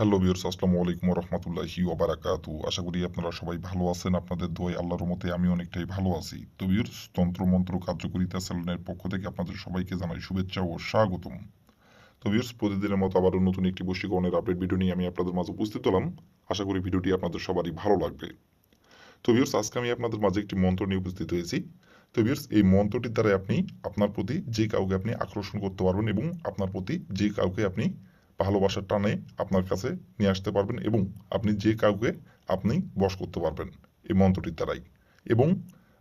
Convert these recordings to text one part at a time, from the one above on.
Hello বিয়র্স আসসালামু আলাইকুম রহমতুল্লাহি ওবারাকাতু। আশা করি আপনারা সবাই ভালো আছেন, আপনাদের দোয়াই আল্লাহর মতে আমি অনেকটাই ভালো আছি। তো বিয়র্স তন্ত্রমন্ত্র কার্যকরিতা স্যালনের পক্ষ থেকে আপনাদের সবাইকে জানাই শুভেচ্ছা ও স্বাগতম। তো বিয়র্স প্রতিদিনের মতো আবারও নতুন একটি বশীকরণের আপডেট ভিডিও নিয়ে আমি আপনাদের মাঝে উপস্থিত হলাম। আশা করি ভিডিওটি আপনাদের সবারই ভালো লাগবে। তো বিয়র্স আজকে আমি আপনাদের মাঝে একটি মন্ত্র নিয়ে উপস্থিত হয়েছি। তো বিয়র্স এই মন্ত্রটির দ্বারা আপনি আপনার প্রতি যে কাউকে আপনি আকর্ষণ করতে পারবেন এবং আপনার প্রতি যে কাউকে আপনি ভালোবাসার টানে আপনার কাছে নিয়ে আসতে পারবেন এবং আপনি যে কাউকে আপনি বশ করতে পারবেন এই মন্ত্রটির দ্বারাই। এবং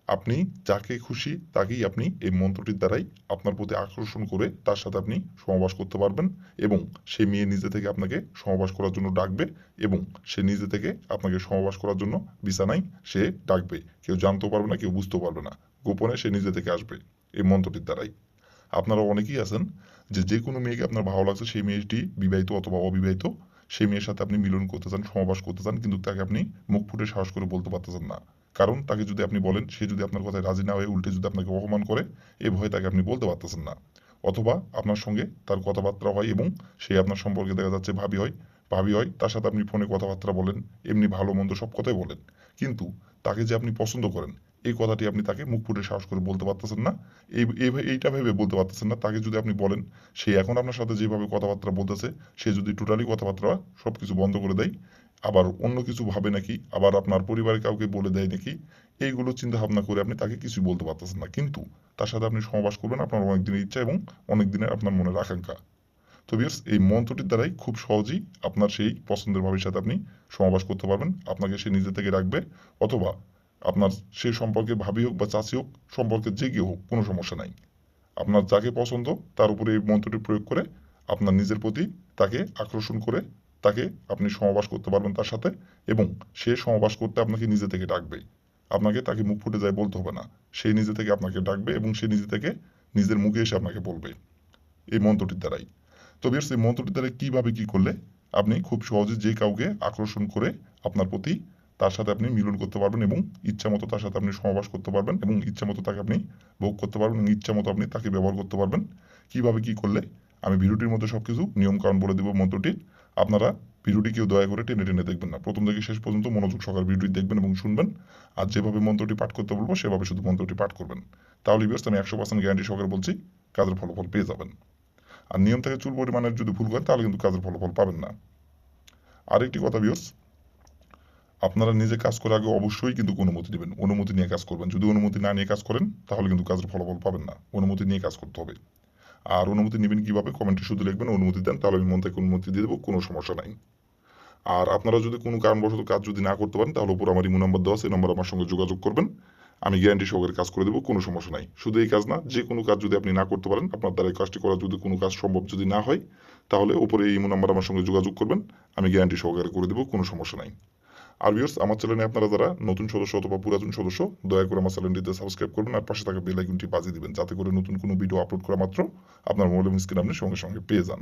আপনি যাকে খুশি তাকেই আপনি এই মন্ত্রটির দ্বারাই আপনার প্রতি আকর্ষণ করে তার সাথে আপনি সমাবাস করতে পারবেন এবং সে মেয়ে নিজে থেকে আপনাকে সমাবাস করার জন্য ডাকবে এবং সে নিজে থেকে আপনাকে সমাবাস করার জন্য বিছানায় সে ডাকবে। কেউ জানতেও পারবে না, কেউ বুঝতেও পারবে না। গোপনে সে নিজে থেকে আসবে এই মন্ত্রটির দ্বারাই। আপনারা অনেকেই আছেন যে যে কোনো মেয়েকে আপনার ভালো লাগছে, সেই মেয়েটি বিবাহিত অথবা অবিবাহিত, সেই মেয়ের সাথে আপনি মিলন করতে চান সমাবাস করতে চান, কিন্তু তাকে আপনি মুখ ফুটে সাহস করে বলতে পারতেছেন না। কারণ তাকে যদি আপনি বলেন, সে যদি আপনার কথায় রাজি না হয়ে উল্টে যদি আপনাকে অপমান করে, এ ভয়ে তাকে আপনি বলতে পারতেছেন না। অথবা আপনার সঙ্গে তার কথাবার্তা হয় এবং সে আপনার সম্পর্কে দেখা যাচ্ছে ভাবি হয় ভাবি হয়, তার সাথে আপনি ফোনে কথাবার্তা বলেন, এমনি ভালো মন্দ সব কথাই বলেন। কিন্তু তাকে যে আপনি পছন্দ করেন এই কথাটি আপনি তাকে মুখ ফুটে সাহস করে বলতে পারতেছেন না। এই, এই- এইটা ভেবে বলতে পারতেছেন না। তাকে যদি আপনি বলেন, সে এখন আপনার সাথে যেভাবে কথাবার্তা বলতেছে, সে যদি টোটালি কথাবার্তা সব কিছু বন্ধ করে দেয়। আবার অন্য কিছু ভাবে নাকি, আবার আপনার পরিবারের কাউকে বলে দেয় নাকি, এইগুলো চিন্তা ভাবনা করে আপনি তাকে কিছুই বলতে পারতেছেন না। কিন্তু তার সাথে আপনি সমাবাস করবেন আপনার অনেক দিনের ইচ্ছা এবং অনেক দিনের আপনার মনের আকাঙ্ক্ষা। তো বিয়ার্স এই মন্ত্রটির দ্বারাই খুব সহজেই আপনার সেই পছন্দের ভাবির সাথে আপনি সমাবাস করতে পারবেন। আপনাকে সে নিজে থেকে রাখবে, অথবা আপনার সে সম্পর্কে ভাবি হোক বা চাচি হোক, সম্পর্কে যে কেউ হোক, কোনো সমস্যা নাই। আপনার যাকে পছন্দ, তার উপরে এই মন্ত্রটি প্রয়োগ করে আপনার নিজের প্রতি তাকে আকর্ষণ করে তাকে আপনি সমাবাস করতে পারবেন তার সাথে এবং সে সমাবাস করতে আপনাকে নিজে থেকে ডাকবে। আপনাকে তাকে মুখ ফুটে যায় বলতে হবে না। সে নিজে থেকে আপনাকে ডাকবে এবং সে নিজে থেকে নিজের মুখে এসে আপনাকে বলবে। এই মন্ত্রটির দ্বারাই। তো বিয়ার্স এই মন্ত্রটির দ্বারা কীভাবে কি করলে আপনি খুব সহজে যে কাউকে আকর্ষণ করে আপনার প্রতি তার সাথে আপনি মিলন করতে পারবেন এবং ইচ্ছা মতো তার সাথে আপনি সমাবাস করতে পারবেন এবং ইচ্ছা মতো তাকে আপনি ভোগ করতে পারবেন ইচ্ছা মতো আপনি তাকে ব্যবহার করতে পারবেন। কীভাবে কি করলে? আমি ভিডিওটির মধ্যে সব কিছু নিয়মকানুন বলে দেবো মন্ত্রটি। আপনারা ভিডিওটি কেউ দয়া করে টেনে টেনে দেখবেন না। প্রথম থেকে শেষ পর্যন্ত মনোযোগ সহকারে ভিডিওটি দেখবেন এবং শুনবেন। আর যেভাবে মন্ত্রটি পাঠ করতে বলব, সেভাবে শুধু মন্ত্রটি পাঠ করবেন। তাহলে বিয়ার্স আমি একশো পার্সেন্ট গ্যারান্টি সহকারে বলছি, কাজের ফলাফল পেয়ে যাবেন। আর নিয়ম থেকে চুল পরিমাণের যদি ভুল করেন তাহলে কিন্তু কাজের ফলাফল পাবেন না। আরেকটি কথা বিয়স আপনারা নিজে কাজ করার আগে অবশ্যই কিন্তু অনুমতি নেবেন অনুমতি নিয়ে কাজ করবেন। যদি অনুমতি না নিয়ে কাজ করেন, তাহলে কিন্তু কাজের ফলাফল পাবেন না। অনুমতি নিয়ে কাজ করতে হবে। আর অনুমতি নেবেন কীভাবে? কমেন্টে শুধু লিখবেন, অনুমতি দেন, তাহলে আমি মন থেকে অনুমতি দিয়ে দেবো, কোনো সমস্যা নাই। আর আপনারা যদি কোনো কারণবশত কাজ যদি না করতে পারেন, তাহলে উপর আমার ইমো নাম্বার দেওয়া আছে নাম্বার আমার সঙ্গে যোগাযোগ করবেন। আমি গ্যারান্টি সহকারে কাজ করে দেবো, কোনো সমস্যা নাই। শুধু এই কাজ না, যে কোনো কাজ যদি আপনি না করতে পারেন, আপনার দ্বারা এই কাজটি করা যদি কোনো কাজ সম্ভব যদি না হয়, তাহলে এই ইমো নাম্বার আমার সঙ্গে যোগাযোগ করবেন। আমি গ্যারান্টি সহকারে করে দেবো, কোনো সমস্যা নাই। আর ভিউয়ার্স আমার চ্যানেলে আপনারা যারা নতুন সদস্য অথবা পুরাতন সদস্য, দয়া করে আমার চ্যানেলটিতে সাবস্ক্রাইব করবেন আর পাশে থাকা বেল আইকনটি বাজিয়ে দিবেন, যাতে করে নতুন কোনো ভিডিও আপলোড করা মাত্র আপনার মোবাইল স্ক্রিন আপনি সঙ্গে সঙ্গে পেয়ে যান।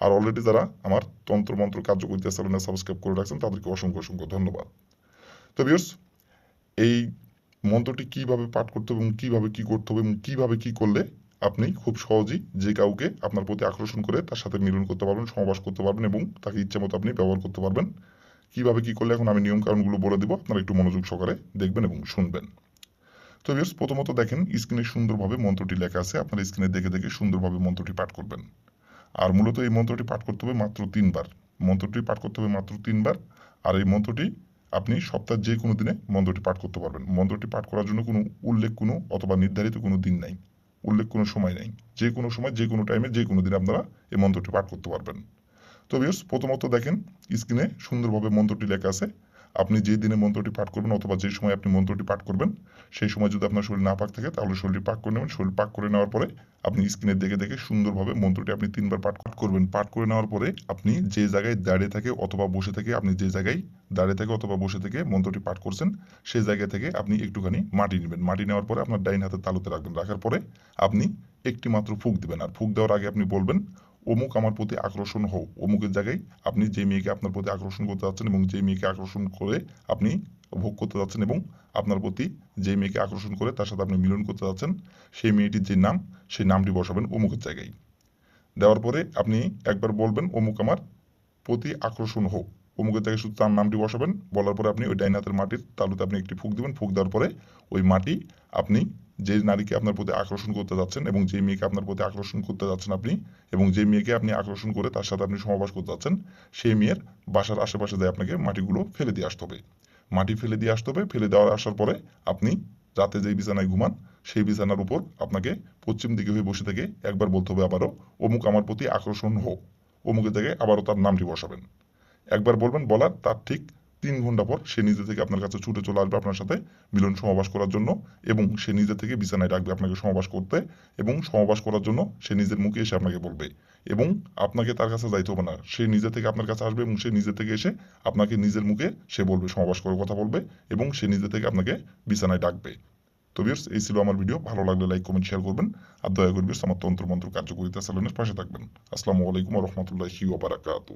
আর অলরেডি যারা আমার তন্ত্রমন্ত্র কার্যকরিতা চ্যানেলে সাবস্ক্রাইব করে রাখছেন, তাদেরকে অসংখ্য অসংখ্য ধন্যবাদ। তো ভিউয়ার্স এই মন্ত্রটি কীভাবে পাঠ করতে হবে এবং কীভাবে কি করতে হবে এবং কীভাবে কি করলে আপনি খুব সহজেই যে কাউকে আপনার প্রতি আকর্ষণ করে তার সাথে মিলন করতে পারবেন সমাবাস করতে পারবেন এবং তাকে ইচ্ছা মতো আপনি ব্যবহার করতে পারবেন কীভাবে কি করলে এখন আমি নিয়ম কারণগুলো বলে দেবো, আপনারা একটু মনোযোগ সহকারে দেখবেন এবং শুনবেন। তো ভিউয়ার্স প্রথমত দেখেন স্ক্রিনে সুন্দরভাবে মন্ত্রটি লেখা আছে, আপনার স্ক্রিনে দেখে দেখে সুন্দরভাবে মন্ত্রটি পাঠ করবেন। আর মূলত এই মন্ত্রটি পাঠ করতে হবে মাত্র তিনবার। মন্ত্রটি পাঠ করতে হবে মাত্র তিনবার, আর এই মন্ত্রটি আপনি সপ্তাহে যে কোনো দিনে মন্ত্রটি পাঠ করতে পারবেন। মন্ত্রটি পাঠ করার জন্য কোনো উল্লেখ কোনো অথবা নির্ধারিত কোনো দিন নাই, উল্লেখ কোনো সময় নাই। যে কোনো সময়, যে কোনো টাইমে যে কোনো দিনে আপনারা এই মন্ত্রটি পাঠ করতে পারবেন। তো ভিউয়ার্স প্রথমত দেখেন স্ক্রিনে সুন্দরভাবে মন্ত্রটি লেখা আছে। আপনি যে দিনে মন্ত্রটি পাঠ করবেন অথবা যে সময় আপনি মন্ত্রটি পাঠ করবেন, সেই সময় যদি আপনার শরীর না পাক থাকে, তাহলে শরীরটি পাক করে নেবেন। শরীর পাক করে নেওয়ার পরে আপনি স্ক্রিনে দেখে দেখে সুন্দরভাবে মন্ত্রটি আপনি তিনবার পাঠ পাঠ করবেন। পাঠ করে নেওয়ার পরে আপনি যে জায়গায় দাঁড়িয়ে থাকে অথবা বসে থেকে, আপনি যে জায়গায় দাঁড়িয়ে থাকে অথবা বসে থেকে মন্ত্রটি পাঠ করছেন, সেই জায়গা থেকে আপনি একটুখানি মাটি নেবেন। মাটি নেওয়ার পরে আপনার ডাইন হাতে তালুতে রাখবেন। রাখার পরে আপনি একটি মাত্র ফুক দিবেন। আর ফুক দেওয়ার আগে আপনি বলবেন অমুক আমার প্রতি আকর্ষণ হোক, অমুকের জায়গায় আপনি যে মেয়েকে আপনার প্রতি আকর্ষণ করতে যাচ্ছেন এবং যে মেয়েকে আকর্ষণ করে আপনি ভোগ করতে যাচ্ছেন এবং আপনার প্রতি যে মেয়েকে আকর্ষণ করে তার সাথে আপনি মিলন করতে যাচ্ছেন, সেই মেয়েটির যে নাম, সেই নামটি বসাবেন অমুকের জায়গায়। দেওয়ার পরে আপনি একবার বলবেন, অমুক আমার প্রতি আকর্ষণ হোক। অমুকের জায়গায় শুধু তার নামটি বসাবেন, বলার পরে আপনি ওই ডাইনাতের মাটির তালুতে আপনি একটি ফুক দেবেন, ফুক দেওয়ার পরে ওই মাটি আপনি যে নারীকে আপনার প্রতি আকর্ষণ করতে যাচ্ছেন এবং যে মেয়েকে আপনার প্রতি আকর্ষণ করতে যাচ্ছেন আপনি এবং যে মেয়েকে আপনি আকর্ষণ করে তার সাথে আপনি সমাবাস করতে যাচ্ছেন, সেই মেয়ের বাসার আশেপাশে দিয়ে আপনাকে মাটিগুলো ফেলে দিয়ে আসতে হবে। মাটি ফেলে দিয়ে আসতে হবে। ফেলে দেওয়ার আসার পরে আপনি রাতে যেই বিছানায় ঘুমান, সেই বিছানার উপর আপনাকে পশ্চিম দিকে হয়ে বসে থেকে একবার বলতে হবে আবারও, অমুক আমার প্রতি আকর্ষণ হোক। অমুকের জায়গায় আবারও তার নামটি বসাবেন। একবার বলবেন, বলার তার ঠিক তিন ঘণ্টা পর সে নিজে থেকে আপনার কাছে ছুটে চলে আসবে আপনার সাথে মিলন সমাবাস করার জন্য এবং সে নিজে থেকে বিছানায় ডাকবে আপনাকে সমাবাস করতে এবং সমাবাস করার জন্য সে নিজের মুখে এসে আপনাকে বলবে এবং আপনাকে তার কাছে যাইতে হবে না। সে নিজে থেকে আপনার কাছে আসবে এবং সে নিজে থেকে এসে আপনাকে নিজের মুখে সে বলবে সমাবাস করার কথা বলবে এবং সে নিজে থেকে আপনাকে বিছানায় ডাকবে। তো বিয়ার্স এই ছিল আমার ভিডিও ভালো লাগলে লাইক কমেন্ট শেয়ার করবেন। আর দয়া করে বিয়ার্স আমার তন্ত্র মন্ত্র কার্যকরিতা স্যালনের পাশে থাকবেন। আসসালামু আলাইকুম রহমতুল্লাহি ওবারাকাতু